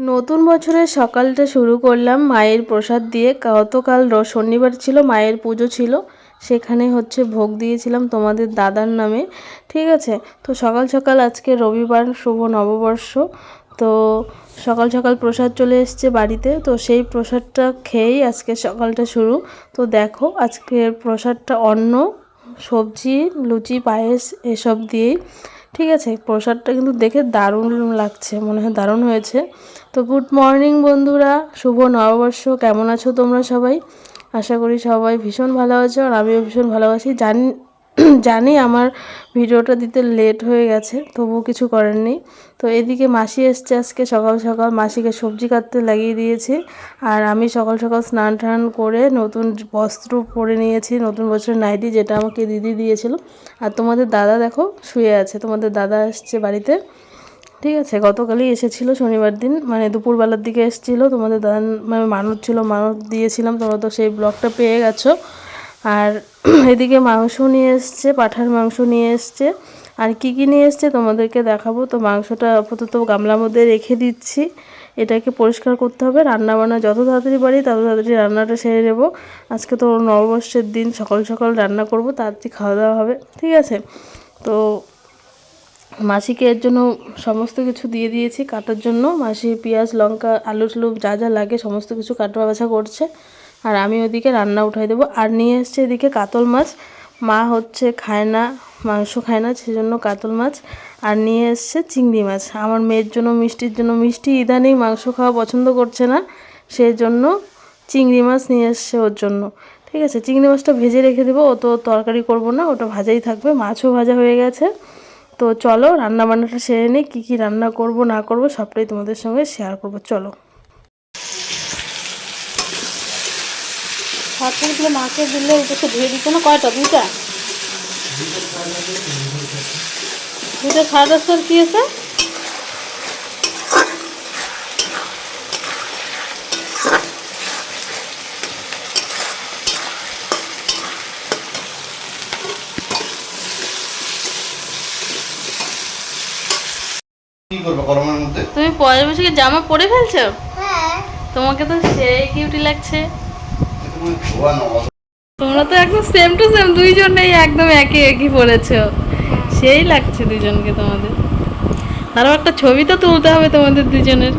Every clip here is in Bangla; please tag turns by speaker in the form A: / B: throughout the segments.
A: নতুন বছরের সকালটা শুরু করলাম মায়ের প্রসাদ দিয়ে। গতকাল শনিবার ছিল, মায়ের পুজো ছিল। সেখানে হচ্ছে ভোগ দিয়েছিলাম তোমাদের দাদার নামে, ঠিক আছে? তো সকাল সকাল আজকে রবিবার, শুভ নববর্ষ। তো সকাল সকাল প্রসাদ চলে এসছে বাড়িতে। তো সেই প্রসাদটা খেয়েই আজকে সকালটা শুরু। তো দেখো, আজকের প্রসাদটা অন্ন, সবজি, লুচি, পায়েস, এসব দিয়েই। ঠিক আছে, প্রসাদটা কিন্তু দেখে দারুণ লাগছে, মনে হয় দারুণ হয়েছে। তো গুড মর্নিং বন্ধুরা, শুভ নববর্ষ, কেমন আছো তোমরা সবাই? আশা করি সবাই ভীষণ ভালো আছো, আর আমিও ভীষণ ভালোবাসি। জানি জানি আমার ভিডিওটা দিতে লেট হয়ে গেছে, তবুও কিছু করার নেই তো এদিকে মাসি এসছে আজকে সকাল সকাল, মাসিকে সবজি কাটতে লাগিয়ে দিয়েছি। আর আমি সকাল সকাল স্নান টান করে নতুন বস্ত্র পরে নিয়েছি, নতুন বছরের নাইটি যেটা আমাকে দিদি দিয়েছিল। আর তোমাদের দাদা দেখো শুয়ে আছে, তোমাদের দাদা এসছে বাড়িতে। ঠিক আছে, গতকালই এসেছিল শনিবার দিন মানে দুপুরবেলার দিকে এসেছিল। তোমাদের দাদা মানে মানত ছিল, মানত দিয়েছিলাম, তোমরা তো সেই ব্লগটা পেয়ে গেছো। আর এদিকে মাংস নিয়ে এসছে, পাঠার মাংস নিয়ে এসছে। আর কি কি নিয়ে এসছে তোমাদেরকে দেখাবো। তো মাংসটা আপাতত গামলার মধ্যে রেখে দিচ্ছি। এটাকে পরিষ্কার করতে হবে। রান্না বান্না যত তাড়াতাড়ি পারি, তত তাড়াতাড়ি রান্নাটা সেরে নেব। আজকে তো নববর্ষের দিন, সকাল সকাল রান্না করব, তাড়াতাড়ি খাওয়া দাওয়া হবে। ঠিক আছে? তো মাসিকে এর জন্য সমস্ত কিছু দিয়ে দিয়েছি কাটার জন্য। মাসি পেঁয়াজ, লঙ্কা আলু টালু যা যা লাগে সমস্ত কিছু কাটা বাছা করছে। আর আমি ওদিকে রান্না উঠাই দেবো। আর নিয়ে এসছে এদিকে কাতল মাছ। মা হচ্ছে খায় না, মাংস খায় না, সেজন্য কাতল মাছ। আর নিয়ে এসছে চিংড়ি মাছ। আমার মেয়ের জন্য, মিষ্টির জন্য মিষ্টি ইদানিং মাংস খাওয়া পছন্দ করছে না সেই জন্য চিংড়ি মাছ নিয়ে এসছে ওর জন্য। ঠিক আছে, চিংড়ি মাছটা ভেজে রেখে দেবো। ও তো তরকারি করব না, ওটা ভাজাই থাকবে। মাছও ভাজা হয়ে গেছে। তো চলো রান্না বান্নাটা সেরে নিই, কী কী রান্না করব, না করব, সবটাই তোমাদের সঙ্গে শেয়ার করব। চলো।
B: ভাতগুলো মাকে দিলে উপরে ধুয়ে দিত না? কয়টা? দুইটা? দুইটা সাড়ে দশটার কি আছে
C: কি করবে গরমের মধ্যে?
A: তুমি পরের বছর জামা পরে ফেলছো? তোমাকে তো সেই কিউটি লাগছে। তোমরা তো একদম সেম টু সেম দুইজনেই একদম একে একই পড়েছো। সেই লাগছে দুজনকে তোমাদের। আরও একটা ছবি তো তুলতে হবে তোমাদের দুজনের।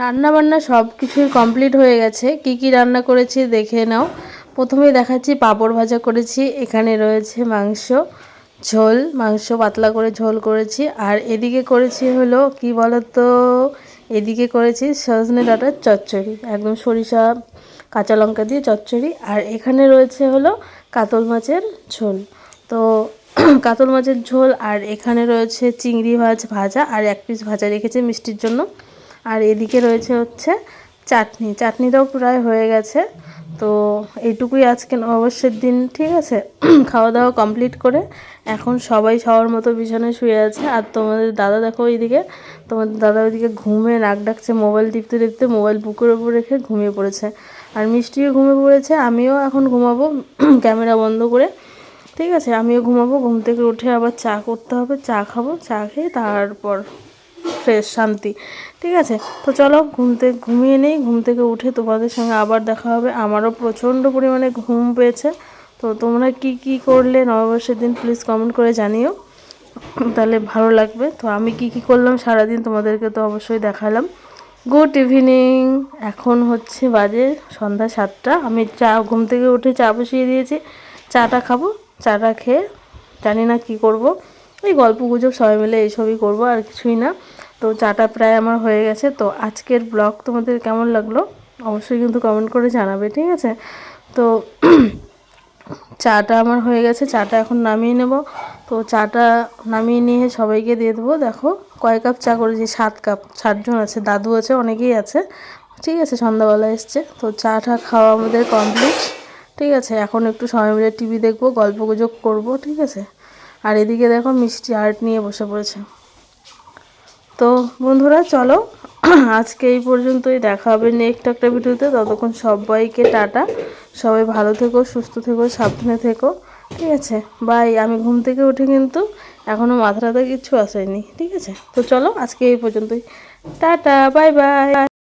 A: রান্না বান্না সব কিছুই কমপ্লিট হয়ে গেছে। কি কি রান্না করেছি দেখে নাও। প্রথমেই দেখাচ্ছি পাঁপড় ভাজা করেছি, এখানে রয়েছে মাংস, ঝোল, মাংস পাতলা করে ঝোল করেছি। আর এদিকে করেছি হলো, কি বলতো, এদিকে করেছি সজনে ডাঁটার চচ্চড়ি, একদম সরিষা, কাঁচা লঙ্কা দিয়ে চচ্চড়ি। আর এখানে রয়েছে হলো কাতল মাছের ঝোল। তো কাতল মাছের ঝোল আর এখানে রয়েছে চিংড়ি মাছ ভাজা, আর এক পিস ভাজা রেখেছি মিষ্টির জন্য। আর এদিকে রয়েছে হচ্ছে চাটনি। চাটনিটাও প্রায় হয়ে গেছে। তো এইটুকুই আজকে নববর্ষের দিন, ঠিক আছে? খাওয়া দাওয়া কমপ্লিট করে এখন সবাই সবার মতো বিছানায় শুয়ে আছে। আর তোমাদের দাদা দেখো এইদিকে তোমাদের দাদা ওইদিকে ঘুমে নাক ডাকছে, মোবাইল টিপতে টিপতে মোবাইল বুকের ওপর রেখে ঘুমিয়ে পড়েছে। আর মিষ্টিও ঘুমিয়ে পড়েছে, আমিও এখন ঘুমাবো, ক্যামেরা বন্ধ করে। ঠিক আছে? আমিও ঘুমাবো, ঘুম থেকে উঠে আবার চা করতে হবে, চা খাব, চা খেয়ে তারপর ফ্রেশ শান্তি। ঠিক আছে? তো চলো, ঘুম থেকে ঘুমিয়ে নেই। ঘুম থেকে উঠে তোমাদের সঙ্গে আবার দেখা হবে। আমারও প্রচণ্ড পরিমাণে ঘুম পেয়েছে। তো তোমরা কি কি করলে নববর্ষের দিন প্লিজ কমেন্ট করে জানিও। তাহলে ভালো লাগবে। তো আমি কি কি করলাম? সারাদিন তোমাদেরকে তো অবশ্যই দেখালাম। গুড ইভিনিং এখন হচ্ছে বাজে সন্ধ্যা সাতটা। আমি চা, ঘুম থেকে উঠে চা বসিয়ে দিয়েছি। চাটা খাব, চাটা খেয়ে জানি না কি করব। এই গল্প গুজব সবাই মিলে এইসবই করব, আর কিছুই না। তো চাটা প্রায় আমার হয়ে গেছে। তো আজকের ব্লগ তোমাদের কেমন লাগল? অবশ্যই কিন্তু কমেন্ট করে জানাবে, ঠিক আছে? তো চাটা আমার হয়ে গেছে, চাটা এখন নামিয়ে নেব। তো চাটা নামিয়ে নিয়ে সবাইকে দিয়ে দেবো। দেখো, কয় কাপ চা করেছি? সাত কাপ। সাতজন আছে, দাদু আছে, অনেকেই আছে। ঠিক আছে, সন্ধ্যাবেলা এসছে। তো চা টা খাওয়া আমাদের কমপ্লিট ঠিক আছে, এখন একটু সবাই মিলে টিভি দেখব গল্প গুজব করব, ঠিক আছে? আর এদিকে দেখো মিষ্টি আর্ট নিয়ে বসে পড়েছে। তো বন্ধুরা, চলো, আজকে এই পর্যন্তই দেখা হবে নেক্সট একটা ভিডিওতে। ততক্ষণ সবাইকে টাটা। সবাই ভালো থেকো, সুস্থ থেকো, সাবধানে থেকো। ঠিক আছে? বাই আমি ঘুম থেকে উঠে কিন্তু এখনও মাথাটাতে কিচ্ছু আসেনি। ঠিক আছে? তো চলো, আজকে এই পর্যন্তই। Tata bye bye